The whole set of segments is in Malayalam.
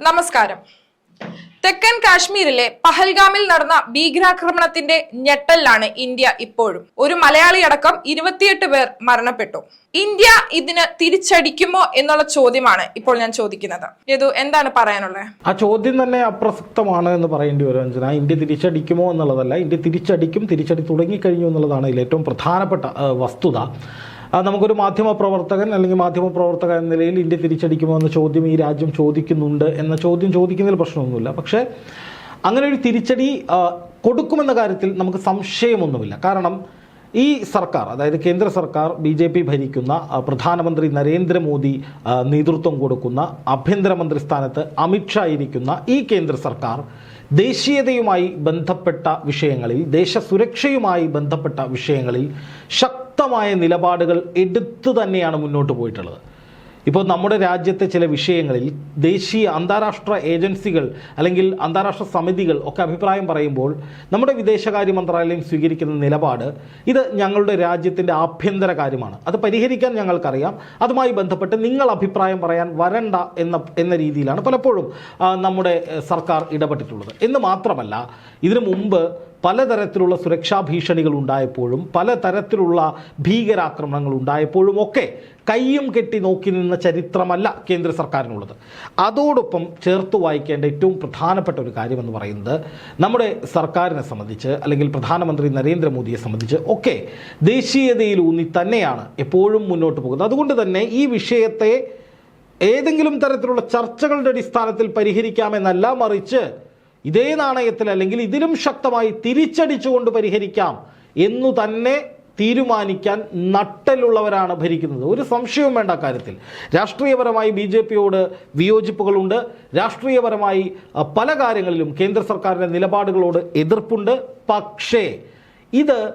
നമസ്കാരം. തെക്കൻ കാശ്മീരിലെ പഹൽഗാമിൽ നടന്ന ഭീകരാക്രമണത്തിന്റെ ഞെട്ടലിലാണ് ഇന്ത്യ ഇപ്പോഴും. ഒരു മലയാളി അടക്കം ഇരുപത്തിയെട്ട് പേർ മരണപ്പെട്ടു. ഇന്ത്യ ഇതിന് തിരിച്ചടിക്കുമോ എന്നുള്ള ചോദ്യമാണ് ഇപ്പോൾ ഞാൻ ചോദിക്കുന്നത്. യദു എന്താണ് പറയാനുള്ളത് ആ ചോദ്യം തന്നെ അപ്രസക്തമാണ് എന്ന് പറയേണ്ടി വരും അഞ്ജന. ഇന്ത്യ തിരിച്ചടിക്കുമോ എന്നുള്ളതല്ല. ഇന്ത്യ തിരിച്ചടിക്കും തിരിച്ചടി തുടങ്ങിക്കഴിഞ്ഞു എന്നുള്ളതാണ് ഇതിൽ ഏറ്റവും പ്രധാനപ്പെട്ട വസ്തുത. നമുക്കൊരു മാധ്യമ പ്രവർത്തകൻ അല്ലെങ്കിൽ മാധ്യമ പ്രവർത്തക എന്ന നിലയിൽ ഇന്ത്യ തിരിച്ചടിക്കുമോ എന്ന ചോദ്യം ഈ രാജ്യം ചോദിക്കുന്നുണ്ട് എന്ന ചോദ്യം ചോദിക്കുന്നതിൽ പ്രശ്നമൊന്നുമില്ല. പക്ഷേ അങ്ങനെ ഒരു തിരിച്ചടി കൊടുക്കുമെന്ന കാര്യത്തിൽ നമുക്ക് സംശയമൊന്നുമില്ല. കാരണം ഈ സർക്കാർ അതായത് കേന്ദ്ര സർക്കാർ ബി ജെ പി ഭരിക്കുന്ന പ്രധാനമന്ത്രി നരേന്ദ്രമോദി നേതൃത്വം കൊടുക്കുന്ന ആഭ്യന്തരമന്ത്രി സ്ഥാനത്ത് അമിത്ഷാ ഇരിക്കുന്ന ഈ കേന്ദ്ര സർക്കാർ ദേശീയതയുമായി ബന്ധപ്പെട്ട വിഷയങ്ങളിൽ ദേശസുരക്ഷയുമായി ബന്ധപ്പെട്ട വിഷയങ്ങളിൽ ശക്തമായ നിലപാടുകൾ എടുത്തു തന്നെയാണ് മുന്നോട്ട് പോയിട്ടുള്ളത്. ഇപ്പോൾ നമ്മുടെ രാജ്യത്തെ ചില വിഷയങ്ങളിൽ ദേശീയ അന്താരാഷ്ട്ര ഏജൻസികൾ അല്ലെങ്കിൽ അന്താരാഷ്ട്ര സമിതികൾ ഒക്കെ അഭിപ്രായം പറയുമ്പോൾ നമ്മുടെ വിദേശകാര്യ മന്ത്രാലയം സ്വീകരിക്കുന്ന നിലപാട് ഇത് ഞങ്ങളുടെ രാജ്യത്തിന്റെ ആഭ്യന്തര കാര്യമാണ്. അത് പരിഹരിക്കാൻ ഞങ്ങൾക്കറിയാം. അതുമായി ബന്ധപ്പെട്ട് നിങ്ങൾ അഭിപ്രായം പറയാൻ വരണ്ട എന്ന എന്ന രീതിയിലാണ് പലപ്പോഴും നമ്മുടെ സർക്കാർ ഇടപെട്ടിട്ടുള്ളത്. എന്ന് മാത്രമല്ല ഇതിനു മുമ്പ് പലതരത്തിലുള്ള സുരക്ഷാ ഭീഷണികൾ ഉണ്ടായപ്പോഴും പലതരത്തിലുള്ള ഭീകരാക്രമണങ്ങൾ ഉണ്ടായപ്പോഴും ഒക്കെ കയ്യും കെട്ടി നോക്കി നിന്ന ചരിത്രമല്ല കേന്ദ്ര സർക്കാരിനുള്ളത്. അതോടൊപ്പം ചേർത്ത് വായിക്കേണ്ട ഏറ്റവും പ്രധാനപ്പെട്ട ഒരു കാര്യമെന്ന് പറയുന്നത് നമ്മുടെ സർക്കാരിനെ സംബന്ധിച്ച് അല്ലെങ്കിൽ പ്രധാനമന്ത്രി നരേന്ദ്രമോദിയെ സംബന്ധിച്ച് ഒക്കെ ദേശീയതയിലൂന്നി തന്നെയാണ് എപ്പോഴും മുന്നോട്ട് പോകുന്നത്. അതുകൊണ്ട് തന്നെ ഈ വിഷയത്തെ ഏതെങ്കിലും തരത്തിലുള്ള ചർച്ചകളുടെ അടിസ്ഥാനത്തിൽ പരിഹരിക്കാമെന്നല്ല മറിച്ച് ഇതേ നാണയത്തിൽ അല്ലെങ്കിൽ ഇതിലും ശക്തമായി തിരിച്ചടിച്ചുകൊണ്ട് പരിഹരിക്കാം എന്നു തന്നെ തീരുമാനിക്കാൻ നട്ടലുള്ളവരാണ് ഭരിക്കുന്നത്. ഒരു സംശയവും വേണ്ട കാര്യത്തിൽ. രാഷ്ട്രീയപരമായി ബി ജെ പിയോട് വിയോജിപ്പുകളുണ്ട്. രാഷ്ട്രീയപരമായി പല കാര്യങ്ങളിലും കേന്ദ്ര സർക്കാരിന്റെ നിലപാടുകളോട് എതിർപ്പുണ്ട്. പക്ഷേ ഇത്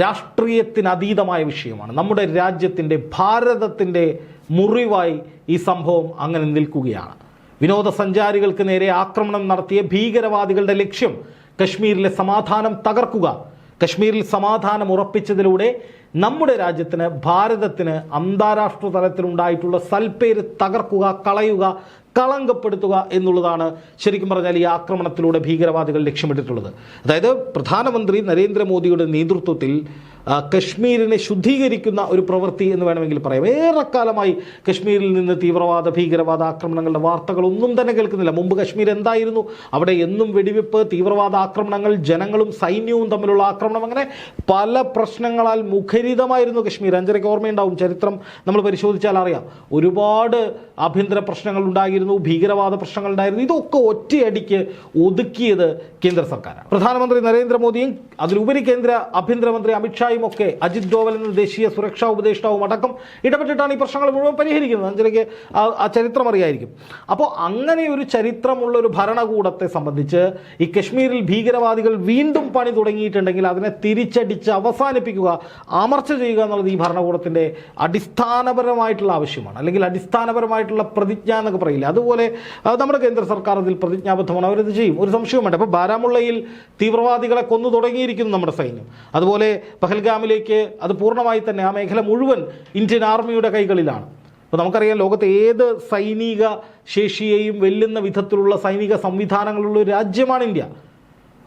രാഷ്ട്രീയത്തിനതീതമായ വിഷയമാണ്. നമ്മുടെ രാജ്യത്തിന്റെ ഭാരതത്തിന്റെ മുറിവായി ഈ സംഭവം അങ്ങനെ നിൽക്കുകയാണ്. വിനോദസഞ്ചാരികൾക്ക് നേരെ ആക്രമണം നടത്തിയ ഭീകരവാദികളുടെ ലക്ഷ്യം കശ്മീരിലെ സമാധാനം തകർക്കുക. കശ്മീരിൽ സമാധാനം ഉറപ്പിച്ചതിലൂടെ നമ്മുടെ രാജ്യത്തിന് ഭാരതത്തിന് അന്താരാഷ്ട്ര തലത്തിലുണ്ടായിട്ടുള്ള സൽപ്പേര് തകർക്കുക കളയുക കളങ്കപ്പെടുത്തുക എന്നുള്ളതാണ് ശരിക്കും പറഞ്ഞാൽ ഈ ആക്രമണത്തിലൂടെ ഭീകരവാദികൾ ലക്ഷ്യമിട്ടിട്ടുള്ളത്. അതായത് പ്രധാനമന്ത്രി നരേന്ദ്രമോദിയുടെ നേതൃത്വത്തിൽ കശ്മീരിനെ ശുദ്ധീകരിക്കുന്ന ഒരു പ്രവൃത്തി എന്ന് വേണമെങ്കിൽ പറയാം. ഏറെക്കാലമായി കശ്മീരിൽ നിന്ന് തീവ്രവാദ ഭീകരവാദ ആക്രമണങ്ങളുടെ വാർത്തകളൊന്നും തന്നെ കേൾക്കുന്നില്ല. മുമ്പ് കശ്മീർ എന്തായിരുന്നു? അവിടെ എന്നും വെടിവെപ്പ് തീവ്രവാദ ആക്രമണങ്ങൾ ജനങ്ങളും സൈന്യവും തമ്മിലുള്ള ആക്രമണം അങ്ങനെ പല പ്രശ്നങ്ങളാൽ മുഖരിതമായിരുന്നു കശ്മീർ. അഞ്ചരയ്ക്ക് ഓർമ്മയുണ്ടാവും ചരിത്രം നമ്മൾ പരിശോധിച്ചാൽ അറിയാം. ഒരുപാട് ആഭ്യന്തര പ്രശ്നങ്ങൾ ഉണ്ടായിരുന്നു. ഭീകരവാദ പ്രശ്നങ്ങൾ ഉണ്ടായിരുന്നു ഇതൊക്കെ ഒറ്റയടിക്ക് ഒതുക്കിയത് കേന്ദ്ര സർക്കാരാണ്. പ്രധാനമന്ത്രി നരേന്ദ്രമോദിയും അതിലുപരി കേന്ദ്ര ആഭ്യന്തരമന്ത്രി അമിത്ഷായും ഒക്കെ അജിത് ഡോവൽ എന്ന ദേശീയ സുരക്ഷാ ഉപദേഷ്ടാവും അടക്കം ഇടപെട്ടിട്ടാണ് ഈ പ്രശ്നങ്ങൾ മുഴുവൻ പരിഹരിക്കുന്നത്. അഞ്ചരയ്ക്ക് ആ ആ ചരിത്രം അറിയായിരിക്കും. അപ്പോൾ അങ്ങനെ ഒരു ചരിത്രമുള്ള ഒരു ഭരണകൂടത്തെ സംബന്ധിച്ച് ഈ കശ്മീരിൽ ഭീകരവാദികൾ വീണ്ടും പണി തുടങ്ങിയിട്ടുണ്ടെങ്കിൽ അതിനെ തിരിച്ചടിച്ച് അവസാനിപ്പിക്കുക അമർച്ച ചെയ്യുക എന്നുള്ളത് ഈ ഭരണകൂടത്തിന്റെ അടിസ്ഥാനപരമായിട്ടുള്ള ആവശ്യമാണ്. അല്ലെങ്കിൽ അടിസ്ഥാനപരമായിട്ടുള്ള പ്രതിജ്ഞ എന്നൊക്കെ പറയില്ല? അതുപോലെ നമ്മുടെ കേന്ദ്ര സർക്കാർ അതിൽ പ്രതിജ്ഞാബദ്ധമാണ്. അവരത് ചെയ്യും. ഒരു സംശയവും വേണ്ട അപ്പോൾ ബാരാമുള്ളയിൽ തീവ്രവാദികളെ കൊന്നു തുടങ്ങിയിരിക്കുന്നു നമ്മുടെ സൈന്യം. അതുപോലെ പഹൽഗാമിലേക്ക് അത് പൂർണമായി തന്നെ ആ മേഖല മുഴുവൻ ഇന്ത്യൻ ആർമിയുടെ കൈകളിലാണ്. അപ്പോൾ നമുക്കറിയാം ലോകത്തെ ഏത് സൈനിക ശേഷിയെയും വെല്ലുന്ന വിധത്തിലുള്ള സൈനിക സംവിധാനങ്ങളുള്ള ഒരു രാജ്യമാണ് ഇന്ത്യ.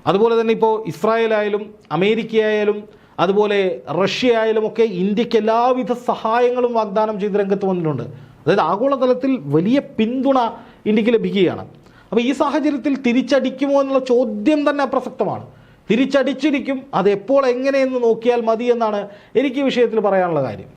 അതുപോലെ തന്നെ ഇപ്പോൾ ഇസ്രായേലായാലും അമേരിക്കയായാലും അതുപോലെ റഷ്യ ആയാലും ഒക്കെ ഇന്ത്യയ്ക്ക് എല്ലാവിധ സഹായങ്ങളും വാഗ്ദാനം ചെയ്ത് രംഗത്ത് വന്നിട്ടുണ്ട്. അതായത് ആഗോളതലത്തിൽ വലിയ പിന്തുണ ഇന്ത്യയ്ക്ക് ലഭിക്കുകയാണ്. അപ്പോൾ ഈ സാഹചര്യത്തിൽ തിരിച്ചടിക്കുമോ എന്നുള്ള ചോദ്യം തന്നെ അപ്രസക്തമാണ്. തിരിച്ചടിച്ചിരിക്കും അത് എപ്പോൾ എങ്ങനെയെന്ന് നോക്കിയാൽ മതി എന്നാണ് എനിക്ക് ഈ വിഷയത്തിൽ പറയാനുള്ള കാര്യം.